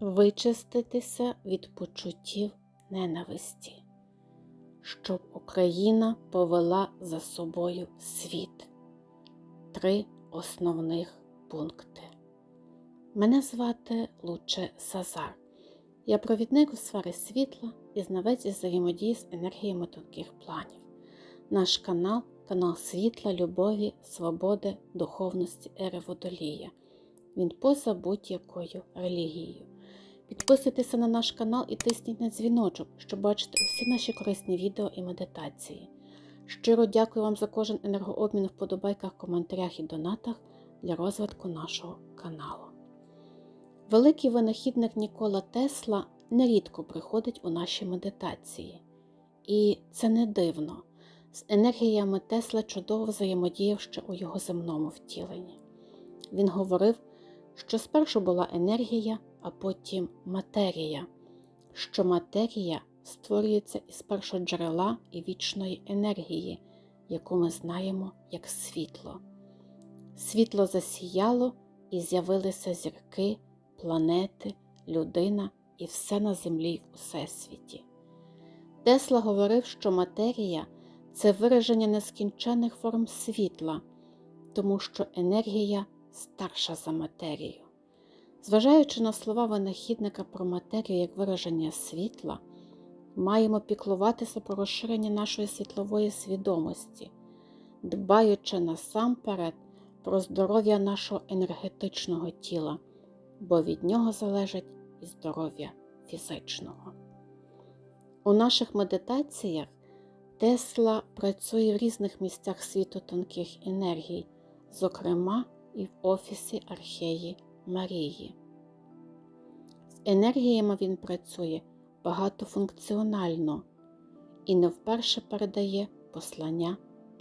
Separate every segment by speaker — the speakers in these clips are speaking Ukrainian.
Speaker 1: вичиститися від почуттів ненависті, щоб Україна повела за собою світ. Три основних пункти. Мене звати Луче Сазар. Я провідник у сфері світла і знавець із взаємодії з енергіями тонких планів. Наш канал канал світла, любові, свободи, духовності ери Водолія. Він поза будь-якою релігією. Підписуйтеся на наш канал і тисніть на дзвіночок, щоб бачити усі наші корисні відео і медитації. Щиро дякую вам за кожен енергообмін в вподобайках, коментарях і донатах для розвитку нашого каналу. Великий винахідник Нікола Тесла нерідко приходить у наші медитації. І це не дивно. З енергіями Тесла чудово взаємодіяв ще у його земному втіленні. Він говорив, що спершу була енергія, а потім матерія, що матерія створюється із першоджерела і вічної енергії, яку ми знаємо як світло. Світло засіяло і з'явилися зірки, планети, людина і все на землі й усесвіті. Тесла говорив, що матерія це вираження нескінченних форм світла, тому що енергія старша за матерію. Зважаючи на слова винахідника про матерію як вираження світла, маємо піклуватися про розширення нашої світлової свідомості, дбаючи насамперед про здоров'я нашого енергетичного тіла, бо від нього залежить і здоров'я фізичного. У наших медитаціях Тесла працює в різних місцях світу тонких енергій, зокрема і в офісі Археї Марії. З енергіями він працює багатофункціонально і не вперше передає послання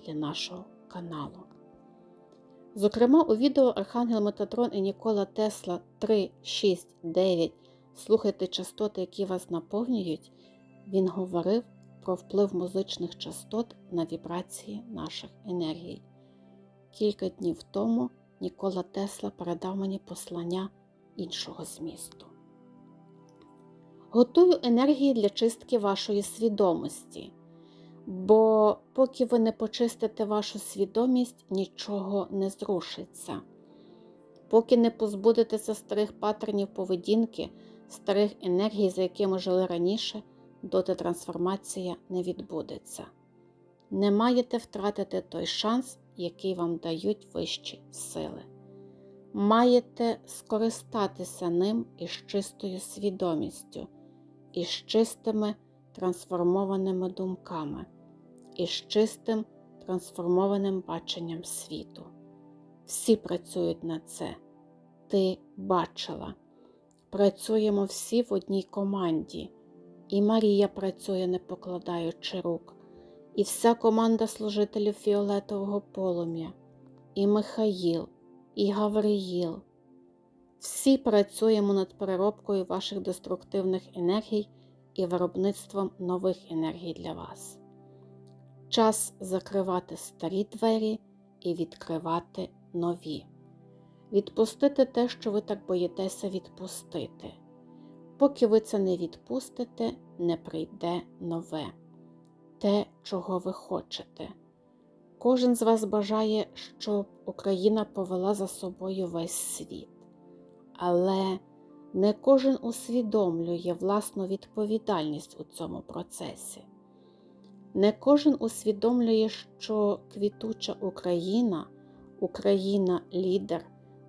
Speaker 1: для нашого каналу. Зокрема, у відео Архангел Метатрон і Нікола Тесла 3, 6, 9 Слухайте частоти, які вас наповнюють, він говорив про вплив музичних частот на вібрації наших енергій. Кілька днів тому Нікола Тесла передав мені послання іншого змісту. Готую енергії для чистки вашої свідомості, бо поки ви не почистите вашу свідомість, нічого не зрушиться. Поки не позбудетеся старих паттернів поведінки, старих енергій, за якими жили раніше, доти трансформація не відбудеться. Не маєте втратити той шанс, який вам дають вищі сили. Маєте скористатися ним із чистою свідомістю, із чистими трансформованими думками, із чистим трансформованим баченням світу. Всі працюють на це. Ти бачила. Працюємо всі в одній команді. І Марія працює, не покладаючи рук, і вся команда служителів фіолетового полум'я, і Михаїл, і Гавриїл. Всі працюємо над переробкою ваших деструктивних енергій і виробництвом нових енергій для вас. Час закривати старі двері і відкривати нові. Відпустити те, що ви так боїтеся відпустити. Поки ви це не відпустите, не прийде нове, те, чого ви хочете. Кожен з вас бажає, щоб Україна повела за собою весь світ. Але не кожен усвідомлює власну відповідальність у цьому процесі. Не кожен усвідомлює, що квітуча Україна, Україна лідер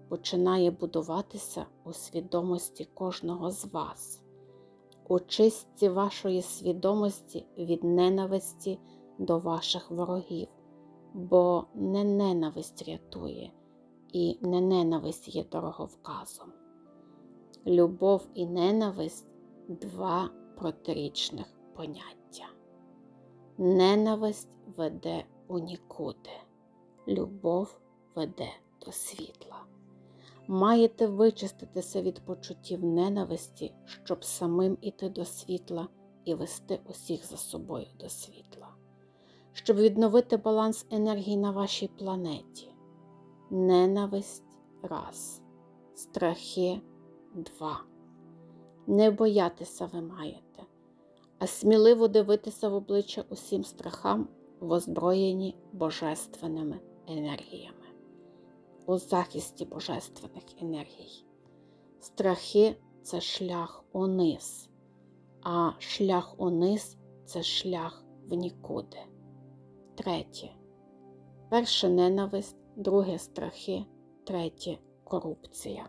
Speaker 1: починає будуватися у свідомості кожного з вас, у чистці вашої свідомості від ненависті до ваших ворогів, бо не ненависть рятує, і не ненависть є дороговказом. Любов і ненависть два протирічних поняття. Ненависть веде у нікуди, любов веде до світла маєте вичиститися від почуттів ненависті, щоб самим іти до світла і вести усіх за собою до світла, щоб відновити баланс енергії на вашій планеті. Ненависть раз, страхи два. Не боятися ви маєте, а сміливо дивитися в обличчя усім страхам, возброєні божественними енергіями, у захисті божественних енергій. Страхи це шлях униз, а шлях униз це шлях в нікуди. Третє. Перше ненависть, друге страхи, третє корупція.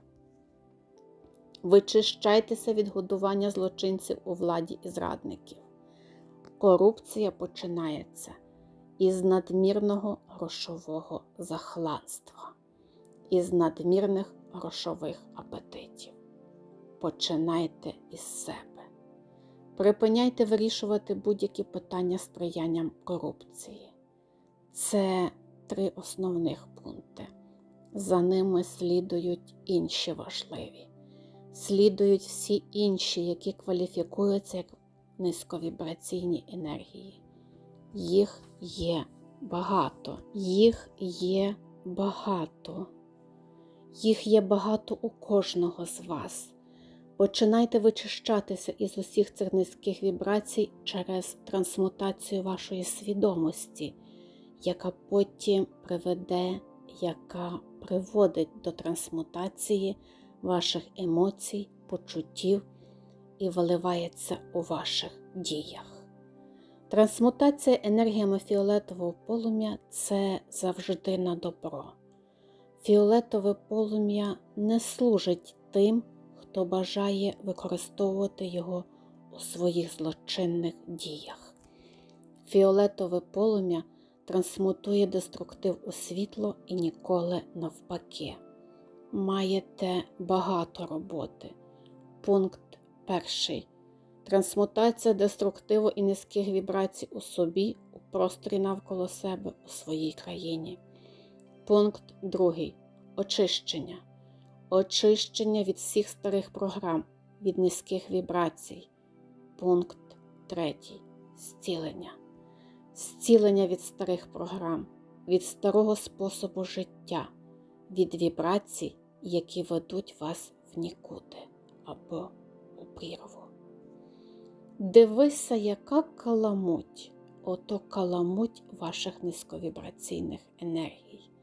Speaker 1: Вичищайтеся від годування злочинців у владі і зрадників. Корупція починається із надмірного грошового захланства, із надмірних грошових апетитів. Починайте із себе. Припиняйте вирішувати будь-які питання сприянням корупції. Це три основних пункти. За ними слідують інші важливі. Слідують всі інші, які кваліфікуються як низьковібраційні енергії. Їх є багато, їх є багато. Їх є багато у кожного з вас. Починайте вичищатися із усіх цих низьких вібрацій через трансмутацію вашої свідомості, яка потім приведе, яка приводить до трансмутації ваших емоцій, почуттів і виливається у ваших діях. Трансмутація енергіями фіолетового полум'я це завжди на добро. Фіолетове полум'я не служить тим, хто бажає використовувати його у своїх злочинних діях. Фіолетове полум'я трансмутує деструктив у світло і ніколи навпаки. Маєте багато роботи. Пункт перший. Трансмутація деструктиву і низьких вібрацій у собі, у просторі навколо себе у своїй країні. Пункт другий. Очищення. Очищення від всіх старих програм, від низьких вібрацій. Пункт третій. Зцілення. Зцілення від старих програм, від старого способу життя, від вібрацій, які ведуть вас в нікуди або у прірву. Дивися, яка каламуть, ото каламуть ваших низьковібраційних енергій.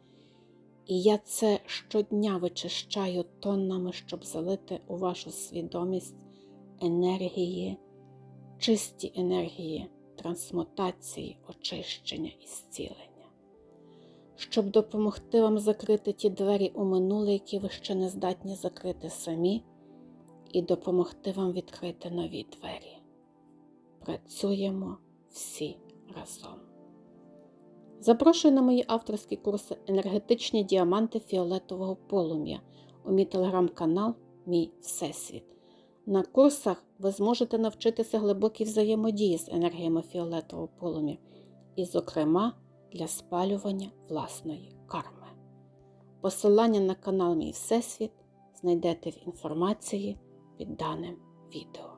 Speaker 1: І я це щодня вичищаю тоннами, щоб залити у вашу свідомість енергії, чисті енергії, трансмутації, очищення і зцілення, щоб допомогти вам закрити ті двері у минуле, які ви ще не здатні закрити самі, і допомогти вам відкрити нові двері. Працюємо всі разом. Запрошую на мої авторські курси енергетичні діаманти фіолетового полум'я у мій телеграм-канал Мій Всесвіт. На курсах ви зможете навчитися глибокій взаємодії з енергіями фіолетового полум'я, і, зокрема, для спалювання власної карми. Посилання на канал Мій Всесвіт знайдете в інформації під даним відео.